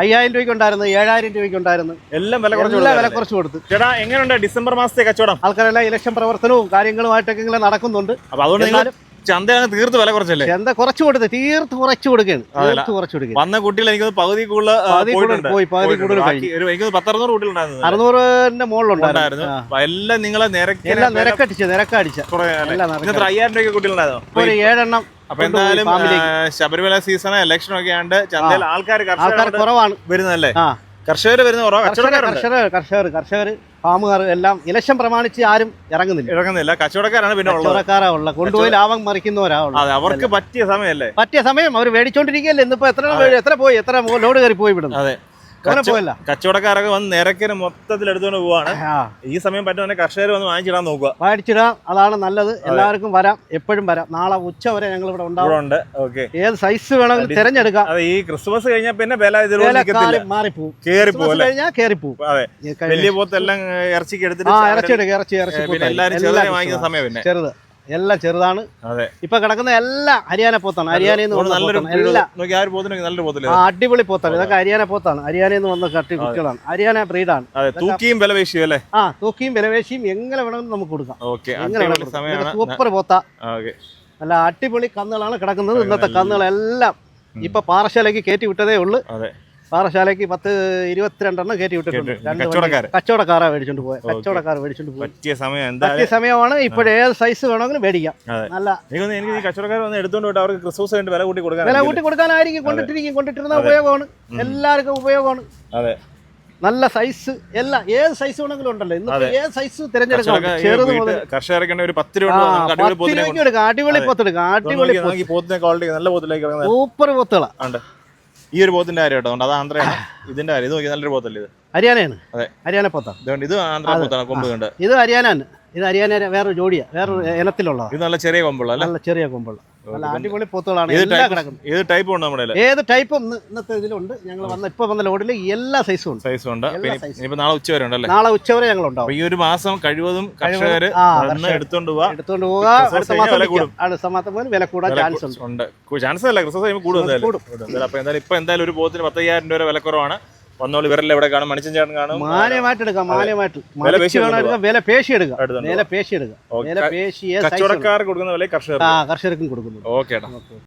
അയ്യായിരം രൂപയ്ക്ക് ഉണ്ടായിരുന്നു ഏഴായിരം രൂപയ്ക്ക് ഉണ്ടായിരുന്നു. എല്ലാം വില കുറച്ച് എല്ലാം വില? കുറച്ച് കൊടുത്തു. ചേട്ടാ എങ്ങനെയുണ്ട് ഡിസംബർ മാസത്തെ കച്ചവടം? ആൾക്കാരെല്ലാം ഇലക്ഷൻ പ്രവർത്തനവും കാര്യങ്ങളുമായിട്ടൊക്കെ ഇങ്ങനെ നടക്കുന്നുണ്ട്. അപ്പൊ അതുകൊണ്ട് നിങ്ങൾ ചന്ത തീർത്ത് വില കുറച്ചല്ലേ? ചന്ത കുറച്ച് കൊടുത്ത് തീർത്ത് കുറച്ച് കൊടുക്കുകയാണ്. തീർത്ത് കുറച്ച് വന്ന കുട്ടികൾ എനിക്ക് പകുതി കൂടുതൽ പോയി പകുതി കൂടുതൽ എനിക്ക് പത്തറുന്നൂറ് കുട്ടികളുണ്ടായിരുന്നു. അറുന്നൂറിന്റെ മുകളിലുണ്ടായിരുന്നു. എല്ലാം നിങ്ങളെ നിരക്കടിച്ച നിരക്കടിച്ച. നിരക്കടിച്ച. അയ്യായിരം രൂപ കുട്ടികളുണ്ടായിരുന്നു? ഒരു ഏഴെണ്ണം അപ്പൊ എന്തായാലും ശബരിമല സീസൺ ഇലക്ഷൻ ഒക്കെ ആണ്ട് ചന്തയിൽ ആൾക്കാർ ആൾക്കാർ കുറവാണ്. വരുന്നതല്ലേ? കർഷകർ വരുന്ന കർഷകർ കർഷകർ കർഷകർ ഫാമുകാർ എല്ലാം ഇലക്ഷൻ പ്രമാണിച്ച് ആരും ഇറങ്ങുന്നില്ല. ഇറങ്ങുന്നില്ല. കച്ചവടക്കാരാണ് പിന്നെ ഉള്ളത്. കച്ചവടക്കാരാ ഉള്ള കൊണ്ടുപോയി ലാഭം മറിക്കുന്നവരാ ഉള്ളത്. അവർക്ക് പറ്റിയ സമയമല്ലേ? പറ്റിയ സമയം. അവർ മേടിച്ചോണ്ടിരിക്കുകയല്ലേ? ഇന്നിപ്പോ എത്ര എത്ര പോയി? എത്ര ലോഡ് കയറി പോയി വിടുന്നു? അതെ. കച്ചവടക്കാരൊക്കെ വന്ന് നിരക്കിന് മൊത്തത്തിൽ എടുത്തുകൊണ്ട് പോവാണ്. ഈ സമയം പറ്റുന്ന കർഷകർ വന്ന് വാങ്ങിച്ചിടാൻ നോക്കുക. വാങ്ങിച്ചിടാം. അതാണ് നല്ലത്. എല്ലാവർക്കും വരാം. എപ്പോഴും വരാം. നാളെ ഉച്ച വരെ ഞങ്ങൾ ഇവിടെ ഉണ്ടാവും. ഇവിടെ ഉണ്ട്. ഓക്കെ. ഏത് സൈസ് വേണമെങ്കിലും തിരഞ്ഞെടുക്കാം. അതെ ഈ ക്രിസ്മസ് കഴിഞ്ഞാൽ പിന്നെ വില മാറിപ്പോവും. കഴിഞ്ഞാൽ കയറിപ്പോവും അതെ. വലിയ പോത്തെല്ലാം ഇറച്ചിക്ക് എടുത്തിട്ട് ഇറച്ചി എടുക്കുക ഇറച്ചി ഇറച്ചി എല്ലാവരും ചെറുതായി വാങ്ങിക്കുന്ന സമയം പിന്നെ. ചെറുത്. എല്ലാം ചെറുതാണ്. അതെ. ഇപ്പൊ കിടക്കുന്ന എല്ലാം ഹരിയാന പോത്താണ്. ഹരിയാനയിൽ നിന്ന് വന്ന അടിപൊളി പോത്താണ്. ഇതൊക്കെ ഹരിയാന പോത്താണ്. ഹരിയാനയിൽ നിന്ന് വന്ന കട്ടി കുട്ടികളാണ്. ഹരിയാന ബ്രീഡാണ്. തൂക്കിയും വിലവേശിയും അല്ലേ? ആ തൂക്കിയും വിലവേശിയും എങ്ങനെ വേണമെങ്കിലും നമുക്ക് കൊടുക്കാം. എങ്ങനെ സൂപ്പർ പോത്ത. അല്ല നല്ല അടിപൊളി കന്നുകളാണ് കിടക്കുന്നത്. ഇന്നത്തെ കന്നുകളെല്ലാം ഇപ്പൊ പാറശാലയ്ക്ക് കയറ്റി വിട്ടതേ ഉള്ളൂ. പാറശാലയ്ക്ക് പത്ത് ഇരുപത്തിരണ്ടെണ്ണം കയറ്റി വിട്ടിട്ടുണ്ട്. കച്ചവടക്കാര്? മേടിച്ചോണ്ട് പോയത് കച്ചവടക്കാർ മേടിച്ചോണ്ട് പോയി. പറ്റിയ സമയം പറ്റിയ സമയമാണ് ഇപ്പോഴേ ഏത് സൈസ് വേണമെങ്കിലും മേടിക്കാം. നല്ല എനിക്ക് കച്ചവടക്കാർ വന്ന് എടുത്തോണ്ട് അവർക്ക് ക്രിസ്മസ് വേണ്ടി വില കൂട്ടി കൊടുക്കാൻ വില കൂട്ടി കൊടുക്കാനായിരിക്കും. കൊണ്ടിട്ടിരിക്കും. കൊണ്ടിട്ടിരുന്ന ഉപയോഗമാണ്. എല്ലാവർക്കും ഉപയോഗമാണ്. അതെ. നല്ല സൈസ് എല്ലാ ഏത് സൈസ് വേണമെങ്കിലും ഉണ്ടല്ലോ. ഇന്ന്. ഏത് സൈസ് തിരഞ്ഞെടുക്കാം ചെറുത് മുതൽ കർഷകർക്ക് ഒരു പത്ത് രൂപ അടിപൊളി പോത്തെടുക്കാം അടിപൊളി പോത്തിന്റെ നല്ല പോത്തിലേക്ക് സൂപ്പർ പോത്തുകളാണ് ഈ ഒരു പോത്തിന്റെ കാര്യം കേട്ടോ. അത് ആന്ധ്രയാണ്. ഇതിന്റെ കാര്യം. ഇത് നോക്കി നല്ലൊരു പോത്തല്ലേ ഇത്? ഹരിയാനയാണ്. അതെ. ഹരിയാന പോത്താ. ഇത് ആന്ധ്ര പോത്താണ് കൊമ്പ് കണ്ട്. ഇത് ഹരിയാനാണ്. ഇത് ഹരിയാന വേറൊരു ജോഡിയാണ് വേറൊരു ഇനത്തിലുള്ള ഇത് നല്ല ചെറിയ കൊമ്പുള്ള നല്ല ചെറിയ കൊമ്പുള്ള. നല്ല അടിപൊളി പോത്തുകളാണ്. എല്ലാം ടൈപ്പ് കിടക്കുന്നത് ഏത് ടൈപ്പ് ഉണ്ട് നമ്മുടെ ഏത് ടൈപ്പും ഇന്നത്തെ ഇതിലുണ്ട്. ഞങ്ങൾ വന്ന ഇപ്പൊ വന്ന ലോഡിൽ എല്ലാ സൈസും ഉണ്ട്. സൈസും ഉണ്ട്. ഇനിയിപ്പോ നാളെ ഉച്ച വരെ ഉണ്ടല്ലേ? നാളെ ഉച്ചവരെ ഞങ്ങൾ അപ്പൊ ഉണ്ടാവും. ഈ ഒരു മാസം കഴിവതും കർഷകർ. എടുത്തോണ്ട് പോവാ. എടുത്തുകൊണ്ട് പോവുക അടുത്ത മാസം. അടുത്ത മാസം പോലും വില കൂടാൻ ചാൻസ് ഉണ്ട്. ചാൻസ് അല്ല ക്രിസ്മസ് കൂടും എന്തായാലും ഇപ്പൊ എന്തായാലും ഒരു പോത്തിന് പത്തയ്യായിരം രൂപ വില കുറവാണ്. വന്നോളൂ ഇവരെല്ലാം ഇവിടെ കാണും? മണിച്ചൻ ചേട്ടൻ കാണും? മാലയമായിട്ട് എടുക്കാം. മാലയമായിട്ട് വില പേശി എടുക്കാം. വില പേശി എടുക്കാം. കൊടുക്കുന്ന വില കർഷകർ ആ കർഷകർക്കും കൊടുക്കുന്നു. ഓക്കെ.